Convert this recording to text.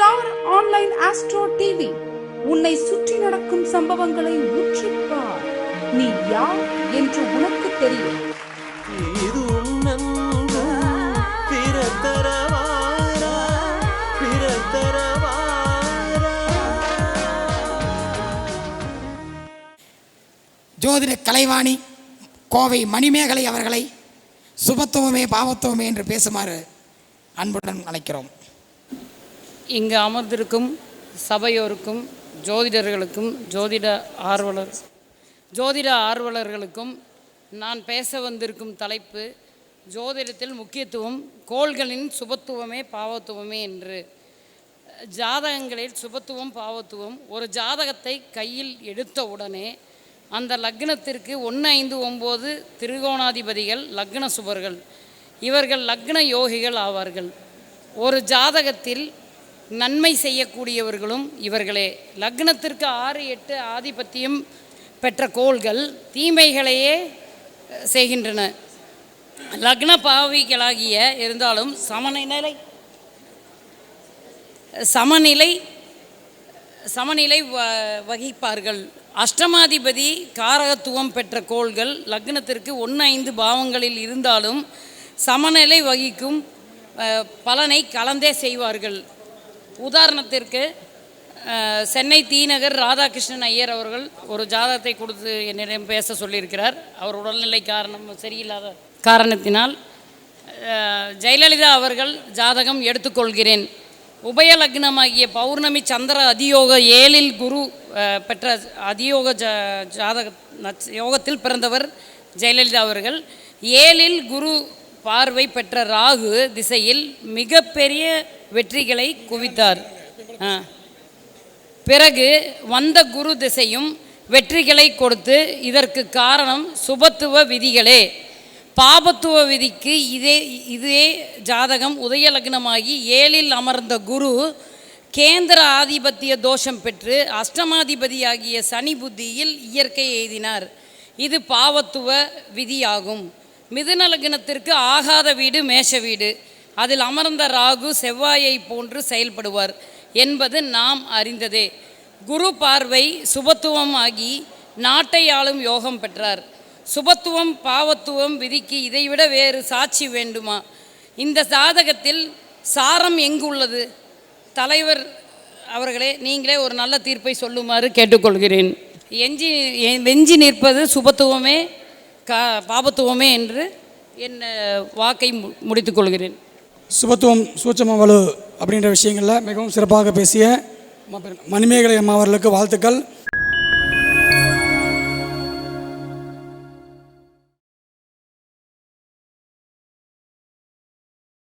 Star online astro TV. உன்னை சுற்றி நடக்கும் சம்பவங்களை உற்றுப்பார் நீ யார் என்று உனக்கு தெரியும். இது பிறத்தரவாரா பிறத்தரவாரா. ஜோதிட கலைவாணி கோவை மணிமேகலை அவர்களை சுபத்துவமே பாவத்துவமே என்று பேசுமாறு அன்புடன் அழைக்கிறோம். இங்கு அமர்ந்திருக்கும் சபையோருக்கும் ஜோதிடர்களுக்கும் ஜோதிட ஆர்வலர் ஜோதிட ஆர்வலர்களுக்கும் நான் பேச வந்திருக்கும் தலைப்பு ஜோதிடத்தில் முக்கியத்துவம் கோள்களின் சுபத்துவமே பாவத்துவமே என்று. ஜாதகங்களில் சுபத்துவம் பாவத்துவம் ஒரு ஜாதகத்தை கையில் எடுத்த உடனே அந்த லக்னத்திற்கு ஒன்று ஐந்து ஒம்பது திருகோணாதிபதிகள் லக்ன சுபர்கள். இவர்கள் லக்ன யோகிகள் ஆவார்கள். ஒரு ஜாதகத்தில் நன்மை செய்யக்கூடியவர்களும் இவர்களே. லக்னத்திற்கு ஆறு எட்டு ஆதிபத்தியம் பெற்ற கோள்கள் தீமைகளையே செய்கின்றன. லக்ன பாவிகளாகிய இருந்தாலும் சமநிலை சமநிலை சமநிலை வ வகிப்பார்கள். அஷ்டமாதிபதி காரகத்துவம் பெற்ற கோள்கள் லக்னத்திற்கு ஒன்று ஐந்து பாவங்களில் இருந்தாலும் சமநிலை வகிக்கும் பலனை கலந்தே செய்வார்கள். உதாரணத்திற்கு சென்னை தீநகர் ராதாகிருஷ்ணன் ஐயர் அவர்கள் ஒரு ஜாதகத்தை கொடுத்து என்னிடம் பேச சொல்லியிருக்கிறார். அவர் உடல்நிலை காரணம் சரியில்லாத காரணத்தினால் ஜெயலலிதா அவர்கள் ஜாதகம் எடுத்துக்கொள்கிறேன். உபய லக்னமாகிய பௌர்ணமி சந்திர அதியோக ஏழில் குரு பெற்ற அதியோக ஜ ஜாதக யோகத்தில் பிறந்தவர் ஜெயலலிதா அவர்கள். ஏழில் குரு பார்வை பெற்ற ராகு திசையில் மிகப்பெரிய வெற்றிகளை குவித்தார். ஆ. பிறகு வந்த குரு திசையும் வெற்றிகளை கொடுத்து இதற்கு காரணம் சுபத்துவ விதிகளே. பாபத்துவ விதிக்கு இதே இதே ஜாதகம் உதய லக்னமாகி ஏழில் அமர்ந்த குரு கேந்திர ஆதிபத்திய தோஷம் பெற்று அஷ்டமாதிபதியாகிய சனி புத்தியில் இயற்கை எய்தினார். இது பாவத்துவ விதியாகும். மிதுன லக்னத்திற்கு ஆகாத வீடு மேஷ வீடு. அதில் அமர்ந்த ராகு செவ்வாயை போன்று செயல்படுவார் என்பது நாம் அறிந்ததே. குரு பார்வை சுபத்துவம் ஆகி நாட்டை ஆளும் யோகம் பெற்றார். சுபத்துவம் பாவத்துவம் விதிக்கு இதைவிட வேறு சாட்சி வேண்டுமா? இந்த சாதகத்தில் சாரம் எங்கு உள்ளது தலைவர் அவர்களே நீங்களே ஒரு நல்ல தீர்ப்பை சொல்லுமாறு கேட்டுக்கொள்கிறேன். எஞ்சி வெஞ்சி நிற்பது சுபத்துவமே கா பாபத்துவமே என்று என் வாக்கை மு- முடித்துக்கொள்கிறேன். சுபத்துவம் சூட்சம வலு அப்படின்ற விஷயங்களில் மிகவும் சிறப்பாக பேசிய ம- மணிமேகலை அம்மா அவர்களுக்கு வாழ்த்துக்கள்.